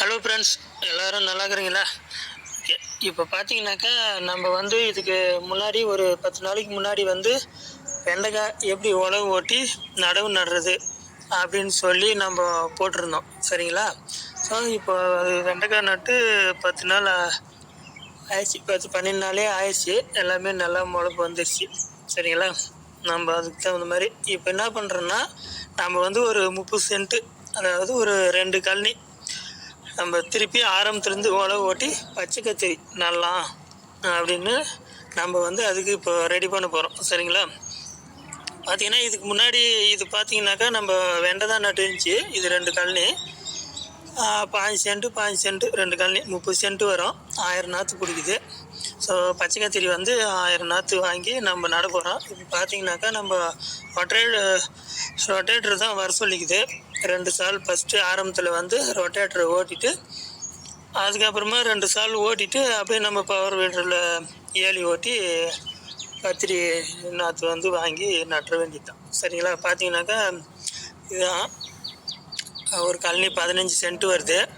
Hello friends எல்லோரும் நல்லா இருக்கிறீங்களா? இப்போ பார்த்தீங்கன்னாக்கா நம்ம வந்து இதுக்கு முன்னாடி ஒரு பத்து நாளைக்கு முன்னாடி வந்து வெண்டைக்காய் எப்படி உழவு ஓட்டி நடவு நடுறது அப்படின்னு சொல்லி நம்ம போட்டிருந்தோம். சரிங்களா? ஸோ இப்போ அது வெண்டைக்காய் நட்டு பத்து நாள் ஆயிடுச்சு. பத்து பன்னெண்டு நாளே ஆயிடுச்சு. எல்லாமே நல்லா முளைப்பு வந்துடுச்சு சரிங்களா? நம்ம அதுக்கு தகுந்த மாதிரி. இப்போ என்ன பண்ணுறோன்னா நம்ம வந்து ஒரு முப்பது சென்ட்டு அதாவது ஒரு ரெண்டு கழனி நம்ம திருப்பி ஆரம்பத்துலேருந்து உழவு ஓட்டி பச்சை கத்திரி நடலாம் அப்படின்னு நம்ம வந்து அதுக்கு இப்போ ரெடி பண்ண போகிறோம் சரிங்களா? பார்த்திங்கன்னா இதுக்கு முன்னாடி இது பார்த்திங்கனாக்கா நம்ம வெண்டை தான் நட்டு இருந்துச்சு. இது ரெண்டு கழனி. பாஞ்சு சென்ட்டு பாஞ்சு சென்ட்டு ரெண்டு கழனி. முப்பது சென்ட்டு வரும். ஆயிரம் நாற்று பிடிக்குது. ஸோ பச்சை கத்திரி வந்து ஆயிரம் நாற்று வாங்கி நம்ம நட போகிறோம் இப்போ பார்த்தீங்கன்னாக்கா நம்ம ரொட்டேட் ரொட்டேட்டர் தான் வர சொல்லிக்குது. ரெண்டு சால் ஃபஸ்ட்டு ஆரம்பத்தில் வந்து ரொட்டேட்டரை ஓட்டிட்டு அதுக்கப்புறமா ரெண்டு சால் ஓட்டிட்டு அப்படியே நம்ம பவர் வீடரில் ஏலி ஓட்டி கத்திரி நாற்று வந்து வாங்கி நட்டுற வேண்டியதுதான். சரிங்களா? பார்த்தீங்கன்னாக்கா இதுதான். ஒரு கழனி பதினஞ்சு சென்ட் வருது.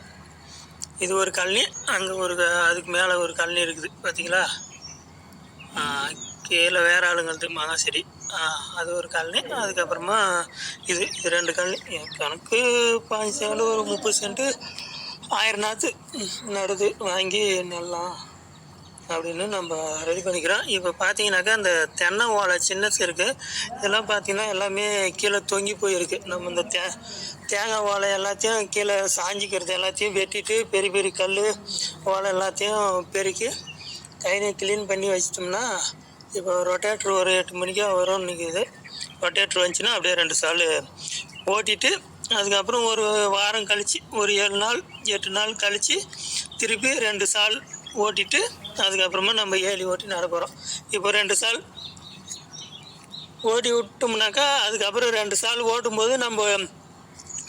இது ஒரு கழனி அங்கே ஒரு க- அதுக்கு மேலே ஒரு கழனி இருக்குது. பார்த்தீங்களா கீழே வேறு ஆளுங்களது மகாசெடி சரி. அது ஒரு கழனி அதுக்கப்புறமா இது இது ரெண்டு கழனி கணக்கு பாஞ்சு சென்ட் ஒரு முப்பது சென்ட்டு ஆயிரம் நாற்று நடுது வாங்கி நடலாம் அப்படின்னு நம்ம ரெடி பண்ணிக்கிறோம். இப்போ பார்த்தீங்கன்னாக்கா அந்த தென்னை ஓலை சின்னது இருக்குது இதெல்லாம் பார்த்தீங்கன்னா எல்லாமே கீழே தொங்கி போயிருக்கு. நம்ம இந்த தே தேங்காய் ஓலை எல்லாத்தையும் கீழே சாஞ்சிக்கிறது எல்லாத்தையும் வெட்டிட்டு பெரிய பெரிய கல் ஓலை எல்லாத்தையும் பெருக்கி கைனை க்ளீன் பண்ணி வச்சிட்டோம்னா இப்போ ரொட்டேட்ரு ஒரு எட்டு மணிக்கா வரும்னு நிற்கிது ரொட்டேட்ரு வந்துச்சுன்னா அப்படியே ரெண்டு சால் ஓட்டிட்டு அதுக்கப்புறம் ஒரு வாரம் கழித்து ஒரு ஏழு நாள் எட்டு நாள் கழித்து திருப்பி ரெண்டு சால் ஓட்டிட்டு அதுக்கப்புறமா நம்ம ஏலி ஓட்டி நட போகிறோம் இப்போ ரெண்டு சால் ஓட்டி விட்டோம்னாக்கா அதுக்கப்புறம் ரெண்டு சால் ஓட்டும்போது நம்ம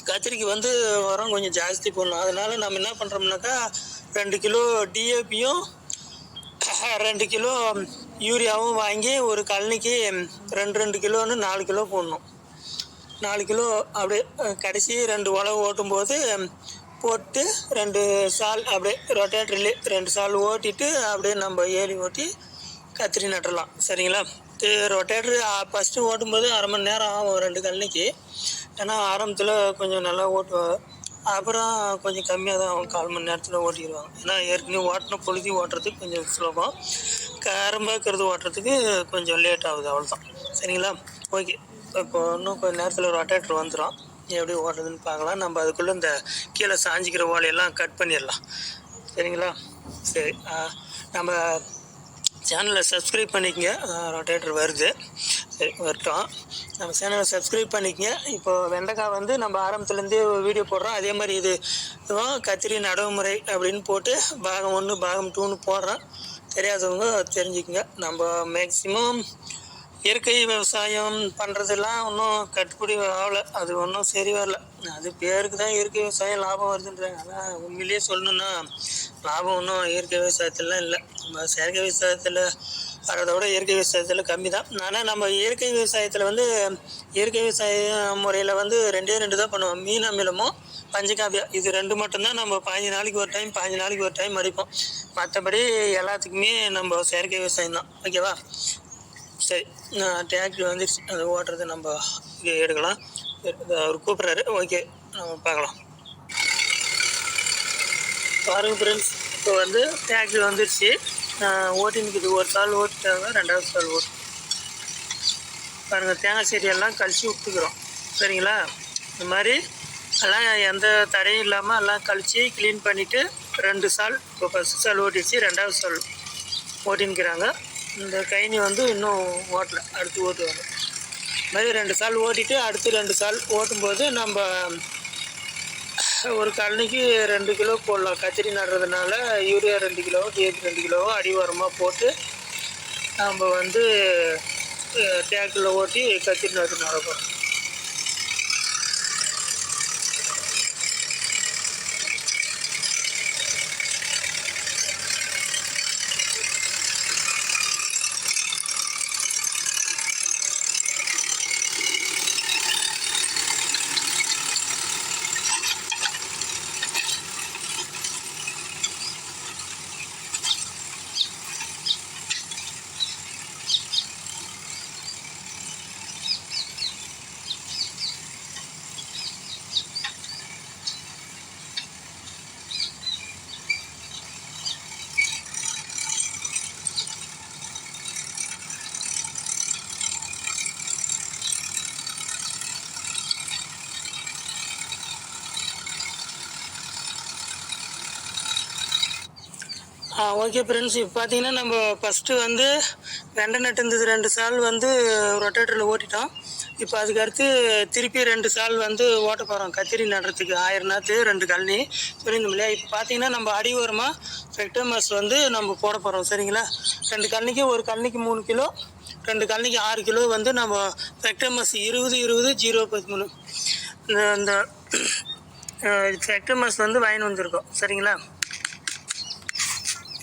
கத்திரிக்கு வந்து உரம் கொஞ்சம் ஜாஸ்தி போடணும். அதனால் நம்ம என்ன பண்ணுறோம்னாக்கா ரெண்டு கிலோ டிஏபியும் ரெண்டு கிலோ யூரியாவும் வாங்கி ஒரு கழனிக்கு ரெண்டு ரெண்டு கிலோன்னு நாலு கிலோ போடணும். நாலு கிலோ அப்படியே கடைசி ரெண்டு உழவு ஓட்டும்போது போட்டு ரெண்டு சால் அப்படியே ரொட்டேட்டர்லேயே ரெண்டு சால் ஓட்டிட்டு அப்படியே நம்ம ஏறி ஓட்டி கத்திரி நட்டுறலாம். சரிங்களா? இது ரொட்டேட்ரு ஃபஸ்ட்டு ஓட்டும்போது அரை மணி நேரம் ஆகும் ரெண்டு கழனிக்கு. ஏன்னா ஆரம்பத்தில் கொஞ்சம் நல்லா ஓட்டுவோம் அப்புறம் கொஞ்சம் கம்மியாக தான் அவங்க கால் மணி நேரத்தில் ஓட்டிடுவாங்க. ஏன்னா ஏற்கனவே ஓட்டின பொழுதி ஓட்டுறதுக்கு கொஞ்சம் சுலபம். கரம்பாக்கிறது ஓட்டுறதுக்கு கொஞ்சம் லேட் ஆகுது அவ்வளோதான் சரிங்களா? ஓகே இப்போ இன்னும் கொஞ்சம் நேரத்தில் ரொட்டேட்டர் வந்துடும் எப்படி ஓட்டுறதுன்னு பார்க்கலாம். நம்ம அதுக்குள்ளே இந்த கீழே சாஞ்சிக்கிற ஓலையெல்லாம் கட் பண்ணிடலாம். சரிங்களா? சரி. நம்ம சேனலை சப்ஸ்கிரைப் பண்ணிக்கங்க. ரொட்டேட்டர் வருது. வரட்டும் நம்ம சேனலை சப்ஸ்கிரைப் பண்ணிக்கங்க. இப்போ வெண்டைக்காய் வந்து நம்ம ஆரம்பத்துலேருந்தே வீடியோ போடுறோம். அதே மாதிரி இது இதுவும் கத்திரி நடவுமுறை அப்படின்னு போட்டு பாகம் ஒன்று பாகம் டூன்னு போடுறோம். தெரியாதவங்க தெரிஞ்சுக்கங்க. நம்ம மேக்ஸிமம் இயற்கை விவசாயம் பண்ணுறதெல்லாம் ஒன்றும் கட்டுப்படி ஆகலை. அது ஒன்றும் சரி வரல. அது பேருக்கு தான் இயற்கை விவசாயம் லாபம் வருதுன்றாங்க ஆனால் உண்மையிலேயே சொல்லணுன்னா லாபம் ஒன்றும் இயற்கை விவசாயத்துலலாம் இல்லை. நம்ம செயற்கை விவசாயத்தில் வரதை விட இயற்கை விவசாயத்தில் கம்மி தான். ஆனால் நம்ம இயற்கை விவசாயத்தில் வந்து இயற்கை விவசாய முறையில் வந்து ரெண்டே ரெண்டு தான் பண்ணுவோம். மீன் அமிலமும் பஞ்சகாவியா இது ரெண்டு மட்டும்தான் நம்ம பாஞ்சு நாளைக்கு ஒரு டைம் பாஞ்சு நாளைக்கு ஒரு டைம் அடிப்போம். மற்றபடி எல்லாத்துக்குமே நம்ம செயற்கை விவசாயம் தான். ஓகேவா? சரி டிராக்டர் வந்துருச்சு அது ஓட்டுறது நம்ம எடுக்கலாம். அவர் கூப்பிட்றாரு. ஓகே நம்ம பார்க்கலாம். பாருங்க ஃப்ரெண்ட்ஸ் இப்போ வந்து டிராக்டர் வந்துருச்சு. ஓட்டினுக்குது ஒரு சால் ஓட்டிட்டாங்க ரெண்டாவது சால் ஓட்டு. பாருங்கள் தேங்காய் செடியெல்லாம் கழிச்சு விட்டுக்கிறோம். சரிங்களா? இந்த மாதிரி எல்லாம் எந்த தடையும் இல்லாமல் எல்லாம் கழிச்சு க்ளீன் பண்ணிவிட்டு ரெண்டு சால் இப்போ ஃபஸ்ட் சால் ஓட்டிடுச்சு ரெண்டாவது சால் ஓட்டின்னுக்கிறாங்க இந்த கைனி வந்து இன்னும் ஓட்டலை அடுத்து ஓட்டுவாங்க. இது மாதிரி ரெண்டு சால் ஓட்டிட்டு அடுத்து ரெண்டு சால் ஓட்டும்போது நம்ம ஒரு கழனிக்கு ரெண்டு கிலோ போடலாம். கத்திரி நடுறதுனால யூரியா ரெண்டு கிலோ டிஎபி ரெண்டு கிலோ அடி உரமாக போட்டு நம்ம வந்து டேக்கில் ஓட்டி கத்திரி நட்டு நடக்கிறோம் ஓகே ஃப்ரெண்ட்ஸ் இப்போ பார்த்தீங்கன்னா நம்ம ஃபஸ்ட்டு வந்து வெண்டை நட்டு இருந்தது ரெண்டு சால் வந்து ரொட்டேட்டரில் ஓட்டிட்டோம். இப்போ அதுக்கடுத்து திருப்பி ரெண்டு சால் வந்து ஓட்ட போகிறோம் கத்திரி நடுறதுக்கு ஆயிரம் நாற்று ரெண்டு கழனி. சொல்லியிருந்தோம் இல்லையா? இப்போ பார்த்தீங்கன்னா நம்ம அடி ஓரமாக ஃபெக்டமஸ் வந்து நம்ம போட போகிறோம் சரிங்களா? ரெண்டு கழனிக்கு ஒரு கழனிக்கு மூணு கிலோ ரெண்டு கழனிக்கு ஆறு கிலோ வந்து நம்ம ஃபெக்டமஸ் இருபது இருபது ஜீரோ பதிமூணு. இந்த இந்த ஃபெக்டமஸ் வந்து வாங்கிட்டு வந்திருக்கோம். சரிங்களா?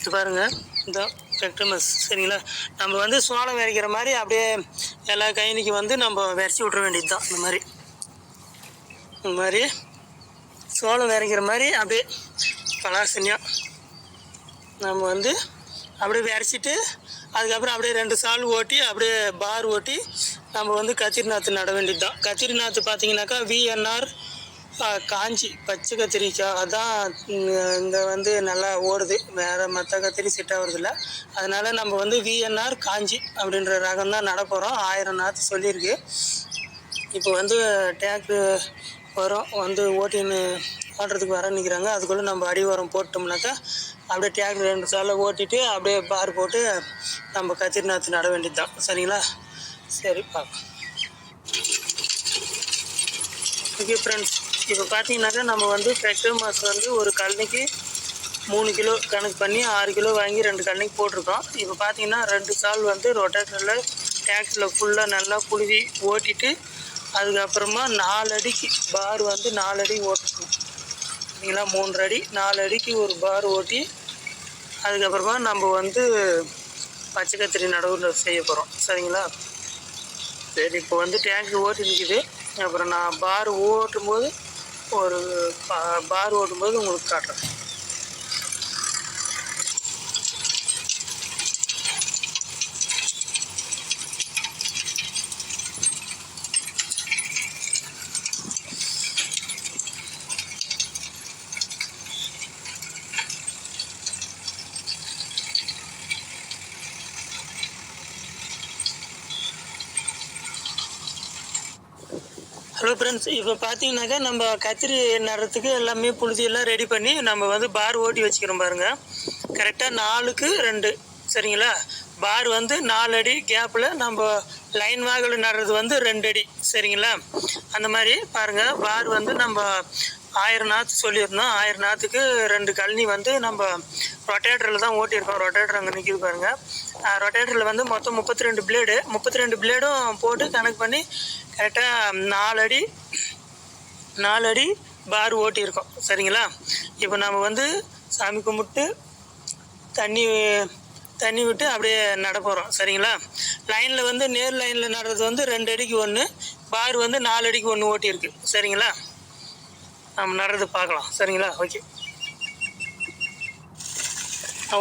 இது பாருங்கள் இந்த ரெக்டமஸ் சரிங்களா? நம்ம வந்து சோளம் விதைக்கிற மாதிரி அப்படியே எல்லா கைனிக்கும் வந்து நம்ம விரைச்சி விட்ற வேண்டியது தான் இந்த மாதிரி. இந்த மாதிரி. சோளம் விதைக்கிற மாதிரி அப்படியே பலாசனியாக நம்ம வந்து அப்படியே விரைச்சிட்டு அதுக்கப்புறம் அப்படியே ரெண்டு சால் ஓட்டி அப்படியே பார் ஓட்டி நம்ம வந்து கத்திரி நாற்று நட வேண்டியது தான் கத்திரி நாற்று பார்த்தீங்கன்னாக்கா விஎன்ஆர் காஞ்சி பச்சை கத்திரிக்காய். அதான் இங்கே வந்து நல்லா ஓடுது. வேறு மற்ற கத்திரி செட் ஆகுறதில்ல அதனால் நம்ம வந்து விஎன்ஆர் காஞ்சி அப்படின்ற ரகம் தான் நடப்போகிறோம் ஆயிரம் நாற்று சொல்லியிருக்கு. இப்போ வந்து டேக்கு வரும். வந்து ஓட்டின்னு ஓட்டுறதுக்கு வர நிற்கிறாங்க அதுக்குள்ளே நம்ம அடி உரம் போட்டோம்னாக்கா அப்படியே டேக் ரெண்டு சாலை ஓட்டிட்டு அப்படியே பார் போட்டு நம்ம கத்திரி நாற்று நட வேண்டியது தான் சரிங்களா? சரி பார்க்கலாம் ஓகே ஃப்ரெண்ட்ஸ் இப்போ பார்த்தீங்கன்னாக்கா நம்ம வந்து ஃபெக்டர் மாஸ் வந்து ஒரு கழனிக்கு மூணு கிலோ கணக்கு பண்ணி ஆறு கிலோ வாங்கி ரெண்டு கழனிக்கு போட்டிருக்கோம். இப்போ பார்த்தீங்கன்னா ரெண்டு சால் வந்து ரொட்டேட்டரில் டேக்ஸில் ஃபுல்லாக நல்லா புழுவி ஓட்டிட்டு அதுக்கப்புறமா நாலு அடிக்கு பார் வந்து நாலு அடி ஓட்டணும். சரிங்களா மூன்றரை அடி நாலு அடிக்கு ஒரு பார் ஓட்டி அதுக்கப்புறமா நம்ம வந்து பச்சை கத்திரி நடவு செய்ய போகிறோம் சரிங்களா? சரி இப்போ வந்து டேங்க் ஓட்டி நிற்கிது அப்புறம் நான் பார் ஓட்டும்போது ஒரு பா- பார் ஓடும்போது உங்களுக்கு காட்டுறேன். ஹலோ ஃப்ரெண்ட்ஸ் இப்போ பார்த்தீங்கன்னாக்கா நம்ம கத்திரி நடுறதுக்கு எல்லாமே புழுதி எல்லாம் ரெடி பண்ணி நம்ம வந்து பார் ஓட்டி வச்சுக்கிறோம் பாருங்கள் கரெக்டாக நாலுக்கு ரெண்டு. சரிங்களா? பார் வந்து நாலு அடி கேப்பில் நம்ம லைன் வாகல் நடுறது வந்து ரெண்டு அடி. சரிங்களா? அந்த மாதிரி பாருங்கள் பார் வந்து நம்ம ஆயிரம் நாற்று சொல்லியிருந்தோம். ஆயிரம் நாற்றுக்கு ரெண்டு கழனி வந்து நம்ம ரொட்டேட்டரில் தான் ஓட்டியிருக்கோம். ரொட்டேட்டர் அங்கே நிற்கிது பாருங்கள் ரொட்டேட்டரில் வந்து மொத்தம் முப்பத்தி ரெண்டு பிளேடு முப்பத்தி ரெண்டு பிளேடும் போட்டு கணக்கு பண்ணி கரெக்டாக நாலு அடி நாலு அடி பார் ஓட்டியிருக்கோம். சரிங்களா? இப்போ நம்ம வந்து சாமி கும்பிட்டு தண்ணி தண்ணி விட்டு அப்படியே நட போகிறோம் சரிங்களா? லைனில் வந்து நேர் லைனில் நடுறது வந்து ரெண்டு அடிக்கு ஒன்று பார் வந்து நாலு அடிக்கு ஒன்று ஓட்டியிருக்கு. சரிங்களா? நம்ம நடுறது பார்க்கலாம். சரிங்களா? ஓகே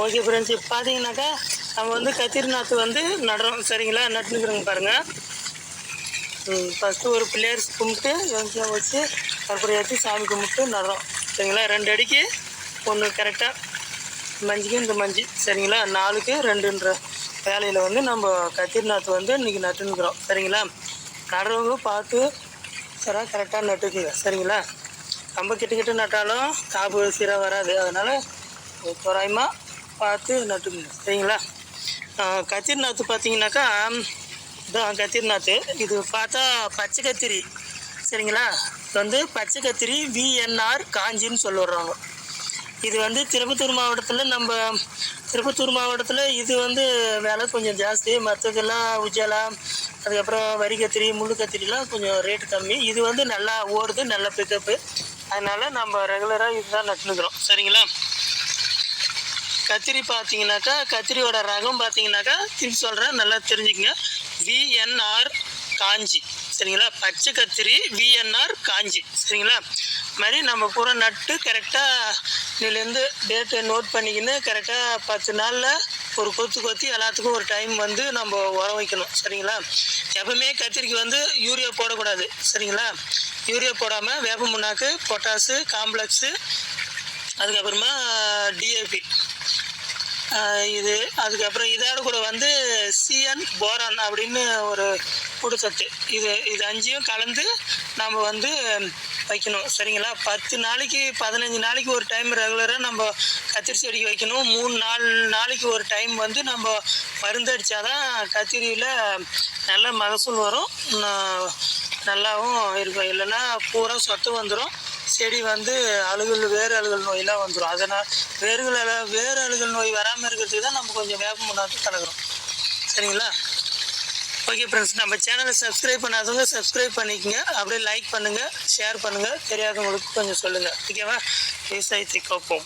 ஓகே ஃப்ரெண்ட்ஸ் இப்போ பார்த்தீங்கன்னாக்கா நம்ம வந்து கத்திரிநாத் வந்து நடுறோம் சரிங்களா? நட்டுனுக்குறோங்க பாருங்கள் ஃபஸ்ட்டு ஒரு பிள்ளையர்ஸ் கும்பிட்டு வெங்காயம் வச்சு கற்பூரம் ஏற்றி சாமி கும்பிட்டு நடுறோம் சரிங்களா? ரெண்டு அடிக்கு ஒன்று கரெக்டாக மஞ்சுக்கு இந்த மஞ்சு சரிங்களா? நாலுக்கு ரெண்டுன்ற வேலையில் வந்து நம்ம கத்திரிநாத் வந்து இன்றைக்கி நட்டுனுக்குறோம் சரிங்களா? நடுறவங்க பார்த்து சரா கரெக்டாக நட்டுக்குங்க சரிங்களா? ரொம்ப கிட்ட கிட்ட நட்டாலும் காப்பு சீராக வராது. அதனால் தோராயமாக பார்த்து நட்டுக்குங்க சரிங்களா? கத்திரிநாத்து பார்த்தீங்கன்னாக்கா இதான் இது பார்த்தா பச்சை கத்திரி சரிங்களா? இது வந்து பச்சை கத்திரி விஎன்ஆர் காஞ்சின்னு சொல்லுறாங்க. இது வந்து திருப்பத்தூர் மாவட்டத்தில் நம்ம திருப்பத்தூர் மாவட்டத்தில் இது வந்து விலை கொஞ்சம் ஜாஸ்தி. மற்றதெல்லாம் உஜாலா அதுக்கப்புறம் வரி கத்திரி முள்ளு கத்திரிலாம் கொஞ்சம் ரேட்டு கம்மி. இது வந்து நல்லா ஓடுது நல்ல பிக்கப்பு அதனால் நம்ம ரெகுலராக இதுதான் நட்டுனுக்குறோம். சரிங்களா? கத்திரி பார்த்தீங்கன்னாக்கா கத்திரியோட ரகம் பார்த்தீங்கன்னாக்கா திரும்பி சொல்கிறேன் நல்லா தெரிஞ்சுக்கங்க. விஎன்ஆர் காஞ்சி. சரிங்களா? பச்சை கத்திரி விஎன்ஆர் காஞ்சி. சரிங்களா? இது மாதிரி நம்ம பூரா நட்டு கரெக்டாக இதுலேருந்து டேட்டை நோட் பண்ணிக்கின்னு கரெக்டாக பத்து நாளில் ஒரு கொத்து கொத்தி எல்லாத்துக்கும் ஒரு டைம் வந்து நம்ம உரம் வைக்கணும். சரிங்களா? எப்பவுமே கத்திரிக்கு வந்து யூரியா போடக்கூடாது. சரிங்களா? யூரியா போடாமல் வேப்ப முன்னாக்கு பொட்டாசு காம்ப்ளெக்ஸு அதுக்கப்புறமா டிஏபி இது அதுக்கப்புறம் இதோட கூட வந்து சிஎன் போரான் அப்படின்னு ஒரு புடுசத்து இது இது அஞ்சையும் கலந்து நம்ம வந்து வைக்கணும். சரிங்களா? பத்து நாளைக்கு பதினஞ்சு நாளைக்கு ஒரு டைம் ரெகுலராக நம்ம கத்திரி செடிக்கு வைக்கணும். மூணு நாலு நாளைக்கு ஒரு டைம் வந்து நம்ம மருந்தடித்தா தான் கத்திரியில் நல்ல மகசூல் வரும். நல்லாவும் இருக்கும். இல்லைன்னா பூரா சொத்து வந்துடும் செடி வந்து அழுகல் வேறு அழுகல் நோயெல்லாம் வந்துடும் அதனால் வேர்களால் வேறு அழுகல் நோய் வராமல் இருக்கிறதுக்கு தான் நம்ம கொஞ்சம் வேப்ப முன்னாடி கலக்கிறோம் சரிங்களா? ஓகே ஃப்ரெண்ட்ஸ் நம்ம சேனலை சப்ஸ்கிரைப் பண்ணாதவங்க சப்ஸ்கிரைப் பண்ணிக்கங்க. அப்படியே லைக் பண்ணுங்கள் ஷேர் பண்ணுங்கள் தெரியாதவங்களுக்கு கொஞ்சம் சொல்லுங்கள் ஓகேவா? விவசாயத்தை கோப்போம்